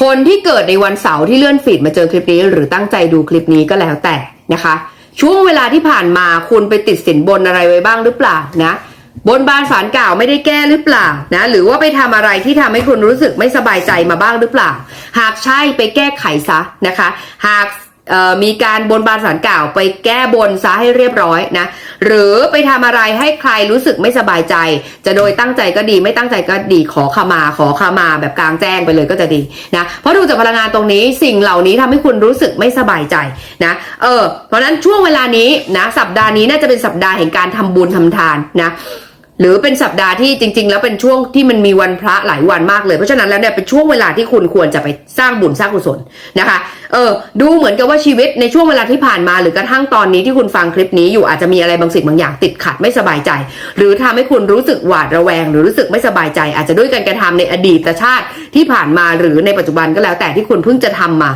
คนที่เกิดในวันเสาร์ที่เลื่อนฟีดมาเจอคลิปนี้ หรือตั้งใจดูคลิปนี้ก็แล้วแต่นะคะ ช่วงเวลาที่ผ่านมาคุณไปติดสินบนอะไรไว้บ้างหรือเปล่านะบนบานสารกล่าวไม่ได้แก้หรือเปล่านะหรือว่าไปทำอะไรที่ทำให้คุณรู้สึกไม่สบายใจมาบ้างหรือเปล่า หากใช่ไปแก้ไขซะนะคะ หาก มีการบนบานสารกล่าวไปแก้บนซะให้เรียบร้อยนะ หรือไปทำอะไรให้ใครรู้สึกไม่สบายใจ จะโดยตั้งใจก็ดีไม่ตั้งใจก็ดีขอขมาขอขมาแบบกลางแจ้งไปเลยก็จะดีนะเพราะดูจากพลังงานตรงนี้สิ่งเหล่านี้ทำให้คุณรู้สึกไม่สบายใจนะเออเพราะฉะนั้นช่วงเวลานี้นะสัปดาห์นี้น่าจะเป็นสัปดาห์แห่งการทำบุญทำทานนะ หรือเป็นสัปดาห์ที่จริง ๆ แล้วเป็นช่วงที่มันมีวันพระหลายวันมากเลย เพราะฉะนั้นแล้วเนี่ยเป็นช่วงเวลาที่คุณควรจะไปสร้างบุญสร้างกุศลนะคะ เออ ดูเหมือนกับว่าชีวิตในช่วงเวลาที่ผ่านมา หรือกระทั่งตอนนี้ที่คุณฟังคลิปนี้อยู่อาจจะมีอะไรบางสิ่งบางอย่างติดขัดไม่สบายใจ หรือทำให้คุณรู้สึกหวาดระแวง หรือรู้สึกไม่สบายใจ อาจจะด้วยการกระทำในอดีตชาติที่ผ่านมาหรือในปัจจุบันก็แล้ว แต่ที่คุณเพิ่งจะทำมา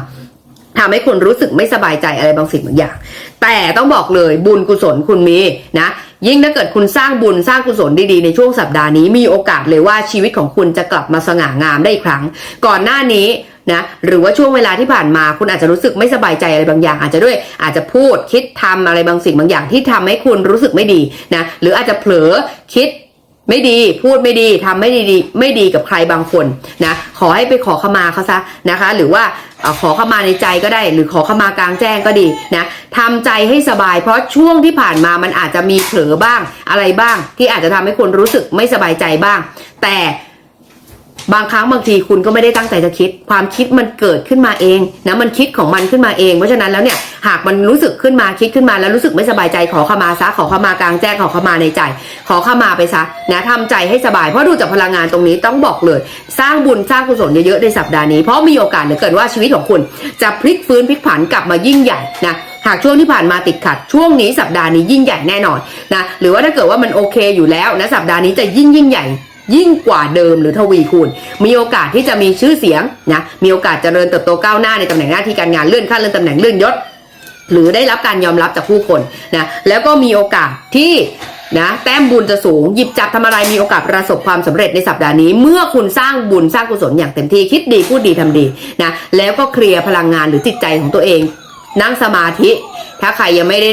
ทำให้คุณรู้สึกไม่สบายใจอะไรบางสิ่งบางอย่าง แต่ต้องบอกเลยบุญกุศลคุณมีนะ ยิ่งถ้าเกิดคุณสร้างบุญสร้างกุศลดีๆในช่วงสัปดาห์นี้มีโอกาสเลยว่าชีวิตของคุณจะกลับมาสง่างามได้อีกครั้ง ก่อนหน้านี้นะหรือว่าช่วงเวลาที่ผ่านมาคุณอาจจะรู้สึกไม่สบายใจอะไรบางอย่าง อาจจะด้วยอาจจะพูดคิดทำอะไรบางสิ่งบางอย่างที่ทำให้คุณรู้สึกไม่ดีนะหรืออาจจะเผลอคิด ไม่ดีพูดไม่ดีทำไม่ดีไม่ดีกับใครบางคนนะขอให้ไปขอขมาเขาซะนะคะ หรือว่าเอ่อขอขมาในใจก็ได้ หรือขอขมากลางแจ้งก็ดีนะทำใจให้สบาย เพราะช่วงที่ผ่านมามันอาจจะมีเผลอบ้างอะไรบ้าง ที่อาจจะทำให้คนรู้สึกไม่สบายใจบ้าง แต่ บางครั้งบางทีคุณก็ไม่ได้ตั้งใจจะคิด ความคิดมันเกิดขึ้นมาเองนะมันคิดของมันขึ้นมาเอง เพราะฉะนั้นแล้วเนี่ยหากมันรู้สึกขึ้นมาคิดขึ้นมาแล้วรู้สึกไม่สบายใจขอขมาซะขอขมากลางแจ้งขอขมาในใจ ขอขมาไปซะนะทำใจให้สบายเพราะดูจากพลังงานตรงนี้ต้องบอกเลย สร้างบุญสร้างกุศลเยอะๆในสัปดาห์นี้เพราะมีโอกาสเหลือเกินว่าชีวิตของคุณ จะพลิกฟื้นพลิกผันกลับมายิ่งใหญ่นะหากช่วงที่ผ่านมาติดขัด ช่วงนี้สัปดาห์นี้ยิ่งใหญ่แน่นอนนะหรือว่าถ้าเกิดว่ามันโอเคอยู่แล้วนะสัปดาห์นี้จะยิ่งยิ่งใหญ่ ยิ่งกว่าเดิมหรือทวีคูณ มีโอกาสที่จะมีชื่อเสียงนะมีโอกาสเจริญเติบโตก้าวหน้าในตำแหน่งหน้าที่การงานเลื่อนขั้นเลื่อนตำแหน่งเลื่อนยศ หรือได้รับการยอมรับจากผู้คนนะแล้วก็มีโอกาสที่นะแต้มบุญจะสูงหยิบจับทำอะไรมีโอกาสประสบความสำเร็จในสัปดาห์นี้ เมื่อคุณสร้างบุญสร้างกุศลอย่างเต็มที่คิดดีพูดดีทำดีนะแล้วก็เคลียร์พลังงานหรือจิตใจของตัวเอง นั่งสมาธิ ถ้าใครยังไม่ได้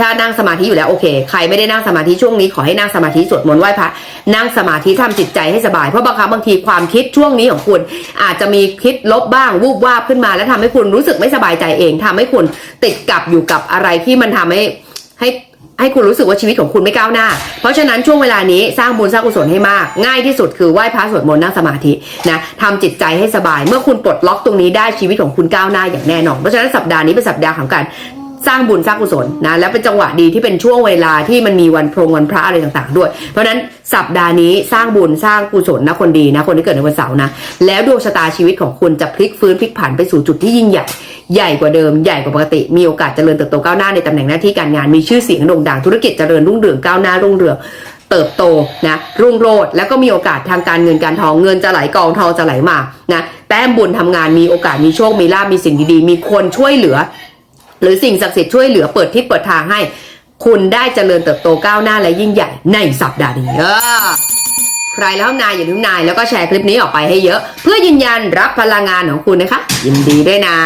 ถ้านั่งสมาธิอยู่แล้วโอเค ใครไม่ได้นั่งสมาธิช่วงนี้ขอให้นั่งสมาธิสวดมนต์ไหว้พระนั่งสมาธิทำจิตใจให้สบาย เพราะบางครั้งบางทีความคิดช่วงนี้ของคุณ อาจจะมีคิดลบบ้างวูบวาบขึ้นมา แล้วทำให้คุณรู้สึกไม่สบายใจเองทำให้คุณติดกับอยู่กับอะไรที่มันทำให้ให้ให้คุณรู้สึกว่าชีวิตของคุณไม่ก้าวหน้า เพราะฉะนั้นช่วงเวลานี้สร้างบุญสร้างกุศลให้มาก ง่ายที่สุดคือไหว้พระสวดมนต์นั่งสมาธินะทำจิตใจให้สบาย เมื่อคุณปลดล็อกตรงนี้ได้ชีวิตของคุณก้าวหน้าอย่างแน่นอน เพราะฉะนั้นสัปดาห์นี้เป็นสัปดาห์ของการ สร้างบุญสร้างกุศลนะและเป็นจังหวะดีที่เป็นช่วงเวลาที่มันมีวันพรงวันพระอะไรต่างๆ ด้วย เพราะฉะนั้นสัปดาห์นี้สร้างบุญสร้างกุศลนะคนดีนะคนที่เกิดในวันเสาร์นะแล้วดวงชะตาชีวิตของคุณจะพลิกฟื้นพลิกผันไปสู่จุดที่ยิ่งใหญ่ใหญ่กว่าเดิมใหญ่กว่าปกติมีโอกาสเจริญเติบโตก้าวหน้าในตำแหน่งหน้าที่การงานมีชื่อเสียงโด่งดังธุรกิจเจริญรุ่งเรืองก้าวหน้ารุ่งเรืองเติบโตนะรุ่งโรจน์แล้วก็มีโอกาสทางการเงินการทองเงินจะไหลกองทองจะไหลมานะแต้มบุญทำงานมีโอกาสมีโชคมีลาภมีสิ่งดีๆมีคนช่วยเหลือ หรือสิ่งศักดิ์สิทธิ์ช่วยเหลือเปิดทิศเปิดทางให้ คุณได้เจริญเติบโตก้าวหน้าและยิ่งใหญ่ในสัปดาห์นี้เออใครแล้วนายอย่าลืมนายแล้วก็แชร์คลิปนี้ออกไปให้เยอะ เพื่อยืนยันรับพลังงานของคุณนะคะ ยินดีด้วยนะ